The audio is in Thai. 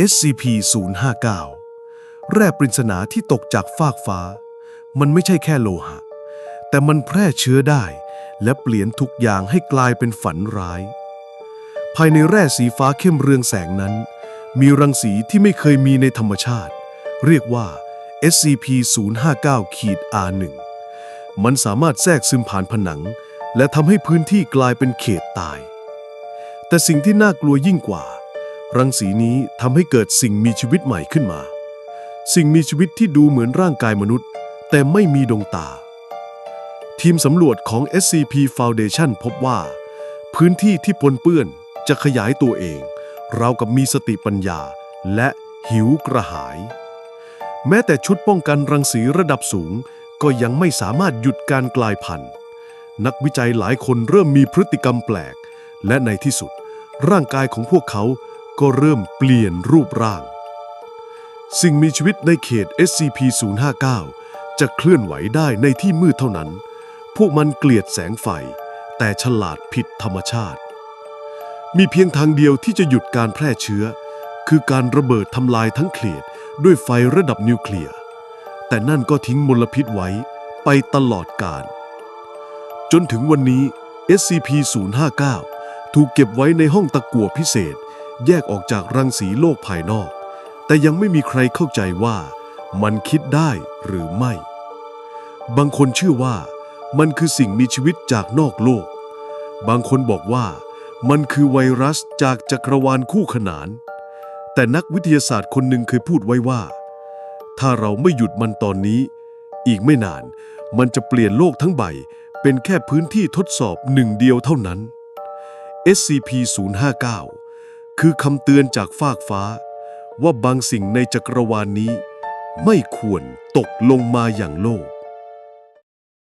SCP-059 แร่ปริศนาที่ตกจากฟากฟ้า มันไม่ใช่แค่โลหะ แต่มันแพร่เชื้อได้ และเปลี่ยนทุกอย่างให้กลายเป็นฝันร้าย ภายในแร่สีฟ้าเข้มเรืองแสงนั้น มีรังสีที่ไม่เคยมีในธรรมชาติ เรียกว่า SCP-059-R1 มันสามารถแทรกซึมผ่านผนัง และทำให้พื้นที่กลายเป็นเขตตาย แต่สิ่งที่น่ากลัวยิ่งกว่า รังสีนี้ทำให้เกิดสิ่งมีชีวิตใหม่ขึ้นมา สิ่งมีชีวิตที่ดูเหมือนร่างกายมนุษย์ แต่ไม่มีดวงตา ทีมสำรวจของ SCP Foundation พบว่า พื้นที่ที่ปนเปื้อนจะขยายตัวเอง เรากับมีสติปัญญาและหิวกระหาย แม้แต่ชุดป้องกันรังสีระดับสูงก็ยังไม่สามารถหยุดการกลายพันธุ์ นักวิจัยหลายคนเริ่มมีพฤติกรรมแปลก และในที่สุด ร่างกายของพวกเขา ก็เริ่มเปลี่ยนรูปร่าง สิ่งมีชีวิตในเขต SCP-059 จะเคลื่อนไหวได้ในที่มืดเท่านั้น พวกมันเกลียดแสงไฟ แต่ฉลาดผิดธรรมชาติ มีเพียงทางเดียวที่จะหยุดการแพร่เชื้อ คือการระเบิดทำลายทั้งเขตด้วยไฟระดับนิวเคลียร์ แต่นั่นก็ทิ้งมลพิษไว้ไปตลอดกาล จนถึงวันนี้ SCP-059 ถูกเก็บไว้ในห้องตะกั่วพิเศษ แยกออกจากรังสีโลกภายนอก แต่ยังไม่มีใครเข้าใจว่า มันคิดได้หรือไม่ บางคนเชื่อว่า มันคือสิ่งมีชีวิตจากนอกโลก บางคนบอกว่า มันคือไวรัสจากจักรวาลคู่ขนาน แต่นักวิทยาศาสตร์คนหนึ่งเคยพูดไว้ว่า ถ้าเราไม่หยุดมันตอนนี้ อีกไม่นานมันจะเปลี่ยนโลกทั้งใบเป็นแค่พื้นที่ทดสอบหนึ่งเดียวเท่านั้น SCP-059 คือคำเตือนจากฟากฟ้า ว่าบางสิ่งในจักรวาลนนี้ ไม่ควรตกลงมาอย่างโลก